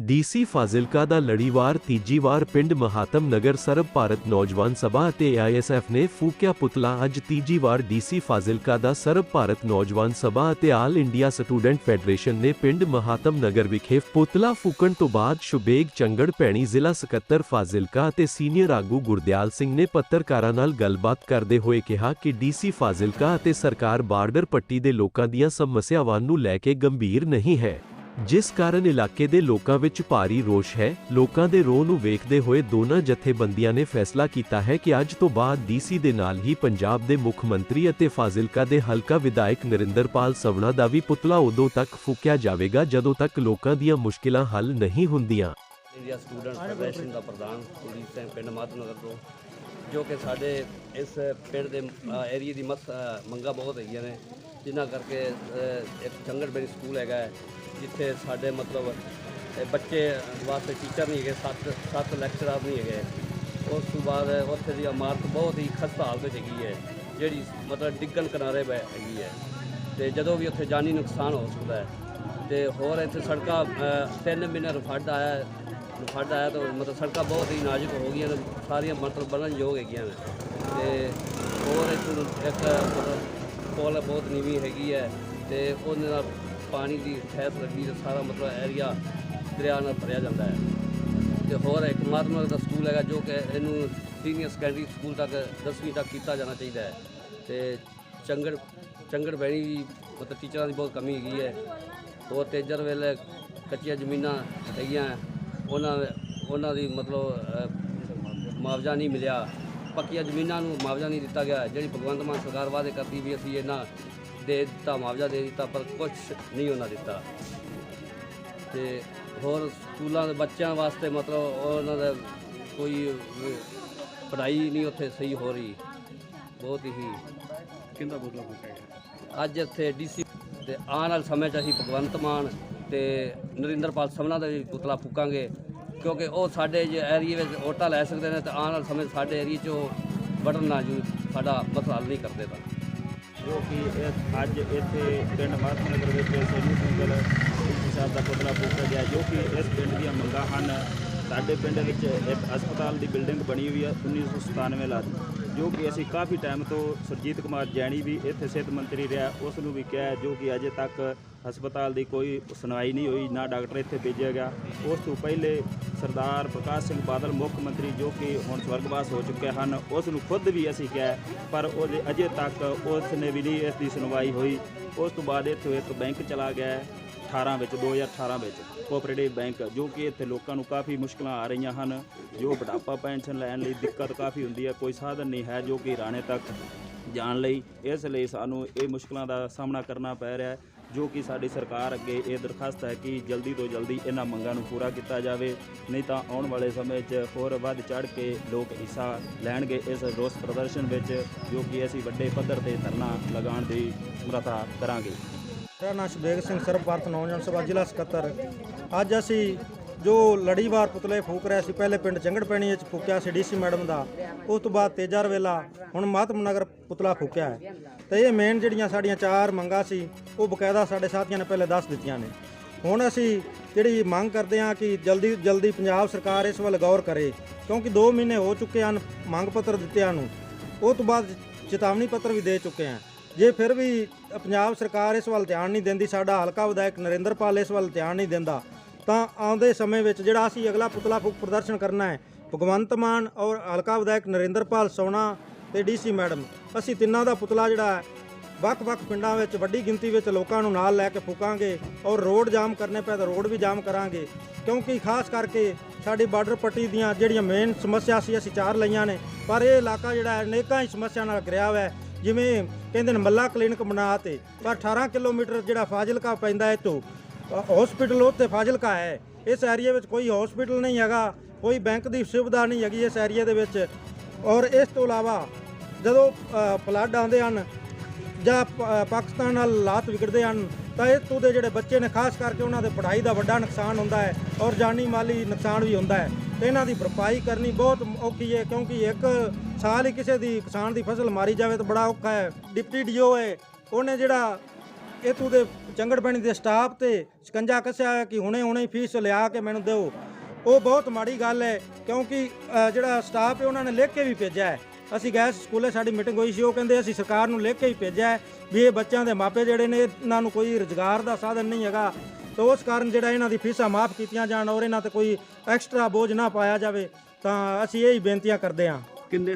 DC Fazilka ਦਾ ਲੜੀਵਾਰ ਤੀਜੀ ਵਾਰ ਪਿੰਡ ਮਹਾਤਮ ਨਗਰ ਸਰਬ ਭਾਰਤ ਨੌਜਵਾਨ ਸਭਾ ਅਤੇ ਆਈਐਸਐਫ ਨੇ ਫੂਕਿਆ ਪੁਤਲਾ ਅੱਜ ਤੀਜੀ ਵਾਰ ਡੀਸੀ ਫਾਜ਼ਿਲਕਾ ਦਾ ਸਰਬ ਭਾਰਤ ਨੌਜਵਾਨ ਸਭਾ ਅਤੇ ਆਲ ਇੰਡੀਆ ਸਟੂਡੈਂਟ ਫੈਡਰੇਸ਼ਨ ਨੇ ਪਿੰਡ ਮਹਾਤਮ ਨਗਰ ਵਿਖੇ ਪੁਤਲਾ ਫੂਕਣ ਤੋਂ ਬਾਅਦ ਸ਼ੁਬੇਗ ਚੰਗੜ ਪੈਣੀ ਜ਼ਿਲ੍ਹਾ ਸਕੱਤਰ ਫਾਜ਼ਿਲਕਾ ਅਤੇ ਸੀਨੀਅਰ ਆਗੂ ਗੁਰਦਿਆਲ ਸਿੰਘ ਨੇ ਪੱਤਰਕਾਰਾਂ ਨਾਲ ਗੱਲਬਾਤ ਕਰਦੇ ਹੋਏ ਕਿਹਾ ਕਿ ਡੀਸੀ ਫਾਜ਼ਿਲਕਾ ਅਤੇ ਸਰਕਾਰ ਬਾਰਡਰ ਪੱਟੀ ਦੇ ਲੋਕਾਂ ਦੀਆਂ ਸਮੱਸਿਆਵਾਂ ਨੂੰ ਲੈ ਕੇ ਗੰਭੀਰ ਨਹੀਂ ਹੈ। ਜਿਸ ਕਾਰਨ ਇਲਾਕੇ ਦੇ ਲੋਕਾਂ ਵਿੱਚ ਭਾਰੀ ਰੋਸ਼ ਹੈ ਲੋਕਾਂ ਦੇ ਰੋਹ ਨੂੰ ਵੇਖਦੇ ਹੋਏ ਦੋਨਾਂ ਜਥੇਬੰਦੀਆਂ ਨੇ ਫੈਸਲਾ ਕੀਤਾ ਹੈ ਕਿ ਅੱਜ ਤੋਂ ਬਾਅਦ ਡੀਸੀ ਦੇ ਨਾਲ ਹੀ ਪੰਜਾਬ ਦੇ ਮੁੱਖ ਮੰਤਰੀ ਅਤੇ ਫਾਜ਼ਿਲਕਾ ਦੇ ਹਲਕਾ ਵਿਧਾਇਕ ਨਰਿੰਦਰਪਾਲ ਸਵਣਾ ਦਾ ਵੀ ਪੁਤਲਾ ਉਦੋਂ ਤੱਕ ਫੂਕਿਆ ਜਾਵੇਗਾ ਜਦੋਂ ਤੱਕ ਲੋਕਾਂ ਦੀਆਂ ਮੁਸ਼ਕਿਲਾਂ ਹੱਲ ਨਹੀਂ ਹੁੰਦੀਆਂ। ਇੰਡੀਆ ਸਟੂਡੈਂਟ ਫੈਡਰੇਸ਼ਨ ਦਾ ਪ੍ਰਧਾਨ ਕੁਲਦੀਪ ਸਿੰਘ ਪਿੰਡ ਮਾਧਵਨਗਰ ਤੋਂ ਜੋ ਕਿ ਸਾਡੇ ਇਸ ਪਿੰਡ ਦੇ ਏਰੀਆ ਦੀ ਮੰਗਾਂ ਬਹੁਤ ਹੈਗੀਆਂ ਨੇ ਜਿਨ੍ਹਾਂ ਕਰਕੇ ਅ, ਇੱਕ ਚੰਗੜਬੇੜੀ ਸਕੂਲ ਹੈਗਾ ਜਿੱਥੇ ਸਾਡੇ ਮਤਲਬ ਬੱਚੇ ਵਾਸਤੇ ਟੀਚਰ ਨਹੀਂ ਹੈਗੇ, ਸੱਤ ਸੱਤ ਲੈਕਚਰਰ ਨਹੀਂ ਹੈਗੇ ਉਸ ਤੋਂ ਬਾਅਦ ਉੱਥੇ ਦੀ ਇਮਾਰਤ ਬਹੁਤ ਹੀ ਖਸਤਾ ਹਾਲਤ ਵਿੱਚ ਹੈਗੀ ਹੈ, ਜਿਹੜੀ ਮਤਲਬ ਡਿੱਗਣ ਕਿਨਾਰੇ ਪੈ ਹੈਗੀ ਹੈ ਤੇ ਜਦੋਂ ਵੀ ਉੱਥੇ ਜਾਨੀ ਨੁਕਸਾਨ ਹੋ ਸਕਦਾ ਹੈ, ਤੇ ਹੋਰ ਇੱਥੇ ਸੜਕਾਂ ਤਿੰਨ ਮਹੀਨੇ ਰਫੜ ਆਇਆ ਹੈ। ਰਫੜ ਆਇਆ ਤਾਂ ਮਤਲਬ ਸੜਕਾਂ ਬਹੁਤ ਹੀ ਨਾਜ਼ੁਕ ਹੋ ਗਈਆਂ ਨੇ, ਸਾਰੀਆਂ ਮਤਲਬ ਬਣਨ ਯੋਗ ਹੈਗੀਆਂ ਨੇ ਤੇ ਹੋਰ ਇੱਥੇ ਇੱਕ ਮਤਲਬ ਪੁਲ ਬਹੁਤ ਨੀਵੀਂ ਹੈਗੀ ਹੈ, ਤੇ ਉਹਦੇ ਨਾਲ ਪਾਣੀ ਦੀ ਠਹਿਸ ਲੱਗੀ ਤੇ ਸਾਰਾ ਮਤਲਬ ਏਰੀਆ ਦਰਿਆ ਨਾਲ ਭਰਿਆ ਜਾਂਦਾ ਹੈ। ਤੇ ਹੋਰ ਇੱਕ ਮਾਤਮਾ ਦਾ ਸਕੂਲ ਹੈਗਾ ਜੋ ਕਿ ਇਹਨੂੰ ਸੀਨੀਅਰ ਸੈਕੰਡਰੀ ਸਕੂਲ ਤੱਕ 10ਵੀਂ ਤੱਕ ਕੀਤਾ ਜਾਣਾ ਚਾਹੀਦਾ ਹੈ। ਤੇ ਚੰਗੜ ਚੰਗੜ ਬੈਣੀ ਵੀ ਮਤਲਬ ਟੀਚਰਾਂ ਦੀ ਬਹੁਤ ਕਮੀ ਹੈਗੀ ਹੈ। ਹੋਰ ਤੇਜਰ ਵੇਲੇ ਕੱਚੀਆਂ ਜ਼ਮੀਨਾਂ ਹੈਗੀਆਂ, ਉਹਨਾਂ ਉਹਨਾਂ ਦੀ ਮਤਲਬ ਮੁਆਵਜ਼ਾ ਨਹੀਂ ਮਿਲਿਆ। ਪੱਕੀਆਂ ਜ਼ਮੀਨਾਂ ਨੂੰ ਮੁਆਵਜ਼ਾ ਨਹੀਂ ਦਿੱਤਾ ਗਿਆ। ਜਿਹੜੀ ਭਗਵੰਤ ਮਾਨ ਸਰਕਾਰ ਵਾਅਦੇ ਕਰਦੀ ਵੀ ਅਸੀਂ ਇਹਨਾਂ ਦੇ ਦਿੱਤਾ ਮੁਆਵਜ਼ਾ ਦੇ ਦਿੱਤਾ ਪਰ ਕੁਝ ਨਹੀਂ ਉਹਨਾਂ ਦਿੱਤਾ। ਤੇ ਹੋਰ ਸਕੂਲਾਂ ਦੇ ਬੱਚਿਆਂ ਵਾਸਤੇ ਮਤਲਬ ਉਹਨਾਂ ਦਾ ਕੋਈ ਪੜ੍ਹਾਈ ਨਹੀਂ ਉੱਥੇ ਸਹੀ ਹੋ ਰਹੀ। ਬਹੁਤ ਹੀ ਕਿੰਦਾ ਬੋਤਲਾ ਫੁੱਟਿਆ ਅੱਜ ਇੱਥੇ ਡੀਸੀ ਤੇ ਆਉਣ ਵਾਲੇ ਸਮੇਂ 'ਚ ਅਸੀਂ ਭਗਵੰਤ ਮਾਨ ਤੇ ਨਰਿੰਦਰਪਾਲ ਸਮਨਾ ਦਾ ਵੀ ਪੁਤਲਾ ਫੂਕਾਂਗੇ। ਕਿਉਂਕਿ ਉਹ ਸਾਡੇ ਜੇ ਏਰੀਏ ਵਿੱਚ ਵੋਟਾਂ ਲੈ ਸਕਦੇ ਨੇ ਤੇ ਆਉਣ ਵਾਲੇ ਸਮੇਂ ਸਾਡੇ ਏਰੀਏ 'ਚ ਉਹ ਵੜਨ ਨਾ ਜੂ ਸਾਡਾ ਮਸਲਾ ਨਹੀਂ ਕਰਦੇ ਤਾਂ ਜੋ ਕਿ ਇਹ ਅੱਜ ਇੱਥੇ ਪਿੰਡ ਮਾਤਮਨਗਰ ਵਿੱਚ ਸੈਨੀ ਸਿੰਗਲ ਸਾਹਿਬ ਦਾ ਪੁਤਲਾ ਫੂਕਿਆ ਗਿਆ, ਜੋ ਕਿ ਇਸ ਪਿੰਡ ਦੀਆਂ ਮੰਗਾਂ ਹਨ। ਸਾਡੇ ਪਿੰਡ ਵਿੱਚ ਇੱਕ ਹਸਪਤਾਲ ਦੀ ਬਿਲਡਿੰਗ ਬਣੀ ਹੋਈ ਹੈ 1997 ਲਾ ਦੀ, ਜੋ ਕਿ ਅਸੀਂ ਕਾਫੀ ਟਾਈਮ ਤੋਂ ਸੁਰਜੀਤ ਕੁਮਾਰ ਜੈਣੀ ਵੀ ਇੱਥੇ ਸਿਹਤ ਮੰਤਰੀ ਰਿਹਾ, ਉਸ ਨੂੰ ਵੀ ਕਿਹਾ ਜੋ ਕਿ ਅਜੇ ਤੱਕ ਹਸਪਤਾਲ ਦੀ ਕੋਈ ਸੁਣਵਾਈ ਨਹੀਂ ਹੋਈ, ਨਾ ਡਾਕਟਰ ਇੱਥੇ ਭੇਜਿਆ ਗਿਆ। ਉਸ ਤੋਂ ਪਹਿਲੇ ਸਰਦਾਰ ਪ੍ਰਕਾਸ਼ ਸਿੰਘ ਬਾਦਲ ਮੁੱਖ ਮੰਤਰੀ ਜੋ ਕਿ ਹੁਣ ਸਵਰਗਵਾਸ ਹੋ ਚੁੱਕੇ ਹਨ, ਉਸ ਨੂੰ ਖੁਦ ਵੀ ਅਸੀਂ ਕਿਹਾ, ਪਰ ਉਹਦੇ ਅਜੇ ਤੱਕ ਉਸ ਨੇ ਵੀ ਨਹੀਂ ਇਸ ਦੀ ਸੁਣਵਾਈ ਹੋਈ। ਉਸ ਤੋਂ ਬਾਅਦ ਇੱਥੇ ਇੱਕ ਬੈਂਕ ਚਲਾ ਗਿਆ 18 ਵਿੱਚ 2018 ਵਿੱਚ ਕੋਆਪਰੇਟਿਵ ਬੈਂਕ ਜੋ ਕਿ ਇੱਥੇ ਲੋਕਾਂ ਨੂੰ ਕਾਫੀ ਮੁਸ਼ਕਲਾਂ ਆ ਰਹੀਆਂ ਹਨ, ਜੋ ਬੁਢਾਪਾ ਪੈਨਸ਼ਨ ਲੈਣ ਲਈ ਦਿੱਕਤ ਕਾਫੀ ਹੁੰਦੀ ਹੈ, ਕੋਈ ਸਾਧਨ ਨਹੀਂ ਹੈ ਜੋ ਕਿ ਰਾਣੇ ਤੱਕ ਜਾਣ ਲਈ। ਇਸ ਲਈ ਸਾਨੂੰ ਇਹ ਮੁਸ਼ਕਲਾਂ ਦਾ ਸਾਹਮਣਾ ਕਰਨਾ ਪੈ ਰਿਹਾ ਹੈ, ਜੋ ਕਿ ਸਾਡੀ ਸਰਕਾਰ ਅੱਗੇ ਇਹ ਦਰਖਾਸਤ ਹੈ ਕਿ ਜਲਦੀ ਤੋਂ ਜਲਦੀ ਇਹਨਾਂ ਮੰਗਾਂ ਨੂੰ ਪੂਰਾ ਕੀਤਾ ਜਾਵੇ, ਨਹੀਂ ਤਾਂ ਆਉਣ ਵਾਲੇ ਸਮੇਂ 'ਚ ਹੋਰ ਵੱਧ ਚੜ ਕੇ ਲੋਕ ਹਿੱਸਾ ਲੈਣਗੇ ਇਸ ਰੋਸ ਪ੍ਰਦਰਸ਼ਨ ਵਿੱਚ, ਜੋ ਕਿ ਅਸੀਂ ਵੱਡੇ ਪੱਧਰ ਤੇ ਧਰਨਾ ਲਗਾਉਣ ਦੀ ਸਮਰੱਥਾ ਕਰਾਂਗੇ। ਮੇਰਾ ਨਾਮ ਸ਼ਬੇਗ ਸਿੰਘ ਸਰਬ ਭਾਰਤ ਨੌਜਵਾਨ ਸਭਾ ਜ਼ਿਲ੍ਹਾ ਸਕੱਤਰ। ਅੱਜ ਅਸੀਂ ਜੋ ਲੜੀਵਾਰ ਪੁਤਲੇ ਫੂਕ ਰਹੇ ਸੀ, ਪਹਿਲੇ ਪਿੰਡ ਚੰਗੜ ਪੈਣੀ ਵਿੱਚ ਫੂਕਿਆ ਸੀ ਡੀਸੀ ਮੈਡਮ ਦਾ। ਉਸ ਤੋਂ ਬਾਅਦ ਤੇਜ਼ਾ ਰਵੇਲਾ ਹੁਣ ਮਾਤਮ ਨਗਰ ਪੁਤਲਾ ਫੂਕਿਆ ਹੈ। ਤੇ ਇਹ ਮੇਨ ਜਿਹੜੀਆਂ ਸਾਡੀਆਂ ਚਾਰ ਮੰਗਾਂ ਸੀ, ਉਹ ਬਕਾਇਦਾ ਸਾਡੇ ਸਾਥੀਆਂ ਨੇ ਪਹਿਲੇ ਦੱਸ ਦਿੱਤੀਆਂ ਨੇ। ਹੁਣ ਅਸੀਂ ਜਿਹੜੀ ਮੰਗ ਕਰਦੇ ਹਾਂ ਕਿ ਜਲਦੀ ਜਲਦੀ ਪੰਜਾਬ ਸਰਕਾਰ ਇਸ ਵੱਲ ਗੌਰ ਕਰੇ, ਕਿਉਂਕਿ 2 ਮਹੀਨੇ ਹੋ ਚੁੱਕੇ ਹਨ ਮੰਗ ਪੱਤਰ ਦਿੱਤਿਆਂ ਨੂੰ। ਉਹ ਤੋਂ ਬਾਅਦ ਚੇਤਾਵਨੀ ਪੱਤਰ ਵੀ ਦੇ ਚੁੱਕੇ ਹਾਂ। ਜੇ ਫਿਰ ਵੀ ਪੰਜਾਬ ਸਰਕਾਰ ਇਸ ਵੱਲ ਧਿਆਨ ਨਹੀਂ ਦਿੰਦੀ, ਸਾਡਾ ਹਲਕਾ ਵਿਧਾਇਕ ਨਰਿੰਦਰਪਾਲ ਇਸ ਵੱਲ ਧਿਆਨ ਨਹੀਂ ਦਿੰਦਾ, ਤਾਂ ਆਉਂਦੇ ਸਮੇਂ ਵਿੱਚ ਜਿਹੜਾ ਅਸੀਂ ਅਗਲਾ ਪੁਤਲਾ ਫੂਕ ਪ੍ਰਦਰਸ਼ਨ ਕਰਨਾ ਹੈ, ਭਗਵੰਤ ਮਾਨ ਔਰ ਹਲਕਾ ਵਿਧਾਇਕ ਨਰਿੰਦਰਪਾਲ ਸੋਨਾ ਤੇ ਡੀਸੀ ਮੈਡਮ, ਅਸੀਂ ਤਿੰਨਾਂ ਦਾ ਪੁਤਲਾ ਜਿਹੜਾ ਵੱਖ-ਵੱਖ ਪਿੰਡਾਂ ਵਿੱਚ, ਵੱਡੀ ਗਿਣਤੀ ਵਿੱਚ ਲੋਕਾਂ ਨੂੰ ਨਾਲ ਲੈ ਕੇ ਫੂਕਾਂਗੇ ਔਰ ਰੋਡ ਜਾਮ ਕਰਨੇ ਪਏ ਤਾਂ ਰੋਡ ਵੀ ਜਾਮ ਕਰਾਂਗੇ, ਕਿਉਂਕਿ ਖਾਸ ਕਰਕੇ ਸਾਡੀ ਬਾਰਡਰ ਪੱਟੀ ਦੀਆਂ ਜਿਹੜੀਆਂ ਮੇਨ ਸਮੱਸਿਆ ਸੀ, ਅਸੀਂ ਚਾਰ ਲਈਆਂ ਨੇ, ਪਰ ਇਹ ਇਲਾਕਾ ਜਿਹੜਾ ਹੈ, ਅਨੇਕਾਂ ਹੀ ਸਮੱਸਿਆ ਨਾਲ ਘਿਰਿਆ ਹੋਇਆ ਹੈ। ਜਿਵੇਂ ਕਹਿੰਦੇ ਨੇ ਮੱਲਾ ਕਲੀਨਿਕ ਬਣਾ ਤੇ, ਪਰ 18 ਕਿਲੋਮੀਟਰ ਜਿਹੜਾ ਫਾਜ਼ਿਲਕਾ ਪੈਂਦਾ ਹੈ ਤੋਂ ਹਸਪੀਟਲ ਉੱਤੇ ਫਾਜ਼ਿਲਕਾ ਹੈ। ਇਸ ਏਰੀਆ ਵਿੱਚ ਕੋਈ ਹਸਪੀਟਲ ਨਹੀਂ ਹੈਗਾ, ਕੋਈ ਬੈਂਕ ਦੀ ਸੁਵਿਧਾ ਨਹੀਂ ਹੈਗੀ ਇਸ ਏਰੀਆ ਦੇ ਵਿੱਚ। ਔਰ ਇਸ ਤੋਂ ਇਲਾਵਾ ਜਦੋਂ ਫਲੱਡ ਆਉਂਦੇ ਹਨ ਜਾਂ ਪਾਕਿਸਤਾਨ ਨਾਲ ਹਾਲਾਤ ਵਿਗੜਦੇ ਹਨ, ਤਾਂ ਇੱਥੋਂ ਦੇ ਜਿਹੜੇ ਬੱਚੇ ਨੇ, ਖਾਸ ਕਰਕੇ ਉਹਨਾਂ ਦੇ ਪੜ੍ਹਾਈ ਦਾ ਵੱਡਾ ਨੁਕਸਾਨ ਹੁੰਦਾ ਹੈ ਔਰ ਜਾਨੀ ਮਾਲੀ ਨੁਕਸਾਨ ਵੀ ਹੁੰਦਾ ਹੈ। ਤੇ ਇਹਨਾਂ ਦੀ ਭਰਪਾਈ ਕਰਨੀ ਬਹੁਤ ਔਖੀ ਹੈ, ਕਿਉਂਕਿ ਇੱਕ ਸਾਲ ਹੀ ਕਿਸੇ ਦੀ ਕਿਸਾਨ ਦੀ ਫਸਲ ਮਾਰੀ ਜਾਵੇ ਤਾਂ ਬੜਾ ਔਖਾ ਹੈ। ਡਿਪਟੀ ਡੀਓ ਹੈ, ਉਹਨੇ ਜਿਹੜਾ ਇਥੋਂ ਦੇ ਚੰਗੜ ਪਿੰਡ ਦੇ ਸਟਾਫ ਤੇ ਸ਼ਿਕੰਜਾ ਕੱਸਿਆ ਹੈ ਕਿ ਹੁਣੇ ਹੁਣੇ ਫੀਸ ਲਿਆ ਕੇ ਮੈਨੂੰ ਦਿਓ। ਉਹ ਬਹੁਤ ਮਾੜੀ ਗੱਲ ਹੈ, ਕਿਉਂਕਿ ਜਿਹੜਾ ਸਟਾਫ ਹੈ, ਉਹਨਾਂ ਨੇ ਲਿਖ ਕੇ ਵੀ ਭੇਜਿਆ ਹੈ। ਅਸੀਂ ਗਏ ਸੀ ਸਕੂਲੇ, ਸਾਡੀ ਮੀਟਿੰਗ ਹੋਈ ਸੀ, ਉਹ ਕਹਿੰਦੇ ਅਸੀਂ ਸਰਕਾਰ ਨੂੰ ਲਿਖ ਕੇ ਹੀ ਭੇਜਿਆ ਵੀ ਇਹ ਬੱਚਿਆਂ ਦੇ ਮਾਪੇ ਜਿਹੜੇ ਨੇ, ਇਹਨਾਂ ਨੂੰ ਕੋਈ ਰੁਜ਼ਗਾਰ ਦਾ ਸਾਧਨ ਨਹੀਂ ਹੈਗਾ। ਤਾਂ ਉਸ ਕਾਰਨ ਜਿਹੜਾ ਇਹਨਾਂ ਦੀ ਫੀਸਾਂ ਮਾਫ ਕੀਤੀਆਂ ਜਾਣ ਔਰ ਇਹਨਾਂ ਤੇ ਕੋਈ ਐਕਸਟਰਾ ਬੋਝ ਨਾ ਪਾਇਆ ਜਾਵੇ, ਤਾਂ ਅਸੀਂ ਇਹ ਹੀ ਬੇਨਤੀਆਂ ਕਰਦੇ ਹਾਂ। ਕਿੰਨੇ